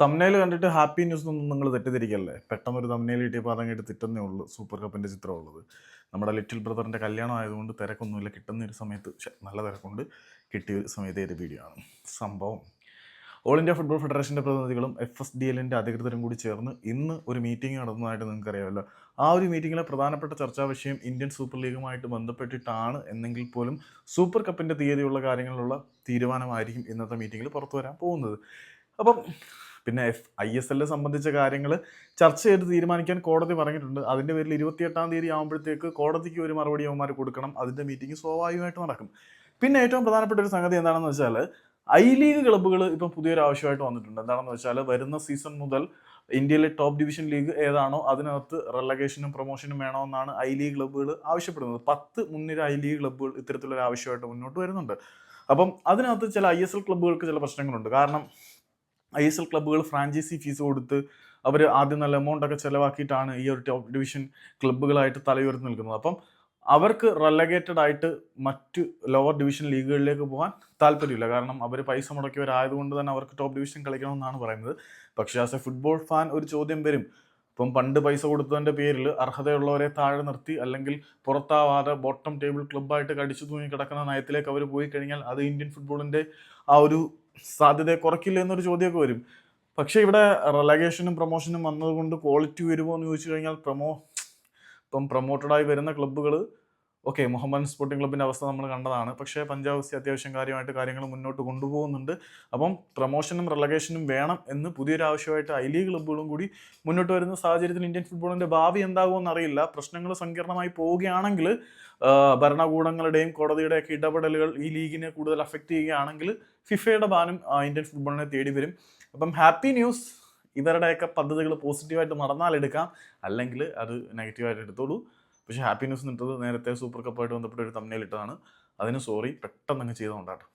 തമ്നയിൽ കണ്ടിട്ട് happy news ഒന്നും നിങ്ങൾ തെറ്റിദ്ധരിക്കല്ലേ? പെട്ടെന്ന് ഒരു തമ്നയിൽ കിട്ടിയപ്പോൾ അതങ്ങോട്ട് തിട്ടുന്നേ ഉള്ളൂ സൂപ്പർ കപ്പിന്റെ ചിത്രമുള്ളത് നമ്മുടെ ലിറ്റിൽ ബ്രദറിന്റെ കല്യാണം ആയതുകൊണ്ട് തിരക്കൊന്നുമില്ല കിട്ടുന്ന ഒരു സമയത്ത് നല്ല തിരക്കുണ്ട് കിട്ടിയ ഒരു സമയത്തെ ഒരു വീഡിയോ ആണ്. സംഭവം ഓൾ ഇന്ത്യ ഫുട്ബോൾ ഫെഡറേഷന്റെ പ്രതിനിധികളും എഫ് എസ് ഡി എല്ലിന്റെ അധികൃതരും കൂടി ചേർന്ന് ഇന്ന് ഒരു മീറ്റിംഗ് നടന്നതായിട്ട് നിങ്ങൾക്കറിയാമല്ലോ. ആ ഒരു മീറ്റിങ്ങിലെ പ്രധാനപ്പെട്ട ചർച്ചാ വിഷയം ഇന്ത്യൻ സൂപ്പർ ലീഗുമായിട്ട് ബന്ധപ്പെട്ടിട്ടാണ് എന്നെങ്കിൽ പോലും സൂപ്പർ കപ്പിന്റെ തീയതിയുള്ള കാര്യങ്ങളിലുള്ള തീരുമാനമായിരിക്കും ഇന്നത്തെ മീറ്റിങ്ങിൽ പുറത്തു വരാൻ പോകുന്നത്. അപ്പം പിന്നെ എഫ് ഐ എസ് എല്ലിനെ സംബന്ധിച്ച കാര്യങ്ങൾ ചർച്ച ചെയ്ത് തീരുമാനിക്കാൻ കോടതി പറഞ്ഞിട്ടുണ്ട്. അതിന്റെ പേരിൽ ഇരുപത്തിയെട്ടാം തീയതി ആകുമ്പോഴത്തേക്ക് കോടതിക്ക് ഒരു മറുപടി അവന്മാർ കൊടുക്കണം. അതിന്റെ മീറ്റിംഗ് സ്വാഭാവികമായിട്ട് നടക്കും. പിന്നെ ഏറ്റവും പ്രധാനപ്പെട്ട ഒരു സംഗതി എന്താണെന്ന് വെച്ചാൽ ഐ ലീഗ് ക്ലബ്ബുകൾ ഇപ്പം പുതിയൊരു ആവശ്യമായിട്ട് വന്നിട്ടുണ്ട്. എന്താണെന്ന് വെച്ചാൽ വരുന്ന സീസൺ മുതൽ ഇന്ത്യയിലെ ടോപ്പ് ഡിവിഷൻ ലീഗ് ഏതാണോ അതിനകത്ത് റെലഗേഷനും പ്രൊമോഷനും വേണമെന്നാണ് ഐ ലീഗ് ക്ലബ്ബുകൾ ആവശ്യപ്പെടുന്നത്. പത്ത് മുൻനിര ഐ ലീഗ് ക്ലബ്ബുകൾ ഇത്തരത്തിലൊരു ആവശ്യമായിട്ട് മുന്നോട്ട് വരുന്നുണ്ട്. അപ്പം അതിനകത്ത് ചില ഐ എസ് എൽ ക്ലബ്ബുകൾക്ക് ചില പ്രശ്നങ്ങളുണ്ട്. കാരണം ഐ എസ് എൽ ക്ലബ്ബുകൾ ഫ്രാഞ്ചൈസി ഫീസ് കൊടുത്ത് അവർ ആദ്യം നല്ല എമൗണ്ട് ഒക്കെ ചിലവാക്കിയിട്ടാണ് ഈ ഒരു ടോപ്പ് ഡിവിഷൻ ക്ലബ്ബുകളായിട്ട് തലയുയർത്തി നിൽക്കുന്നത്. അപ്പം അവർക്ക് റെലഗേറ്റഡ് ആയിട്ട് മറ്റ് ലോവർ ഡിവിഷൻ ലീഗുകളിലേക്ക് പോകാൻ താല്പര്യമില്ല. കാരണം അവർ പൈസ മുടക്കിയവരായതുകൊണ്ട് തന്നെ അവർക്ക് ടോപ്പ് ഡിവിഷൻ കളിക്കണമെന്നാണ് പറയുന്നത്. പക്ഷേ ആസ് എ ഫുട്ബോൾ ഫാൻ ഒരു ചോദ്യം വരും. ഇപ്പം പണ്ട് പൈസ കൊടുത്തതിന്റെ പേരിൽ അർഹതയുള്ളവരെ താഴെ നിർത്തി അല്ലെങ്കിൽ പുറത്താവാതെ ബോട്ടം ടേബിൾ ക്ലബ്ബായിട്ട് കടിച്ചു തൂങ്ങി കിടക്കുന്ന നയത്തിലേക്ക് അവർ പോയി കഴിഞ്ഞാൽ അത് ഇന്ത്യൻ ഫുട്ബോളിന്റെ ആ ഒരു സാധ്യതയെ കുറയ്ക്കില്ല എന്നൊരു ചോദ്യമൊക്കെ വരും. പക്ഷേ ഇവിടെ റെലഗേഷനും പ്രൊമോഷനും വന്നതുകൊണ്ട് ക്വാളിറ്റി വരുമോ എന്ന് ചോദിച്ചു കഴിഞ്ഞാൽ പ്രൊമോ ഇപ്പം പ്രൊമോട്ടഡായി വരുന്ന ക്ലബ്ബുകൾ ഓക്കെ മുഹമ്മദ് സ്പോർട്ടിംഗ് ക്ലബിന്റെ അവസ്ഥ നമ്മൾ കണ്ടതാണ്. പക്ഷേ പഞ്ചാബ് സി അത്യാവശ്യം കാര്യമായിട്ട് കാര്യങ്ങൾ മുന്നോട്ട് കൊണ്ടുപോകുന്നുണ്ട്. അപ്പം പ്രൊമോഷനും റിലഗേഷനും വേണം എന്ന് പുതിയൊരു ആവശ്യമായിട്ട് ഐ ലീഗ് ക്ലബ്ബുകളും കൂടി മുന്നോട്ട് വരുന്ന സാഹചര്യത്തിൽ ഇന്ത്യൻ ഫുട്ബോളിന്റെ ഭാവി എന്താകുമെന്ന് അറിയില്ല. പ്രശ്നങ്ങൾ സങ്കീർണമായി പോവുകയാണെങ്കിൽ ഭരണകൂടങ്ങളുടെയും കോടതിയുടെയൊക്കെ ഇടപെടലുകൾ ഈ ലീഗിനെ കൂടുതൽ അഫക്റ്റ് ചെയ്യുകയാണെങ്കിൽ ഫിഫയുടെ ബാനും ഇന്ത്യൻ ഫുട്ബോളിനെ തേടി വരും. അപ്പം ഹാപ്പി ന്യൂസ് ഇവരുടെയൊക്കെ പദ്ധതികൾ പോസിറ്റീവായിട്ട് നടന്നാൽ എടുക്കാം അല്ലെങ്കിൽ അത് നെഗറ്റീവായിട്ട് എടുത്തോളൂ. പക്ഷേ ഹാപ്പി ന്യൂസ് നിട്ടത് നേരത്തെ സൂപ്പർ കപ്പായിട്ട് ബന്ധപ്പെട്ട ഒരു തമ്മിൽ ഇട്ടതാണ്. അതിന് സോറി പെട്ടെന്ന് അങ്ങ് ചെയ്തുകൊണ്ടാട്ടോ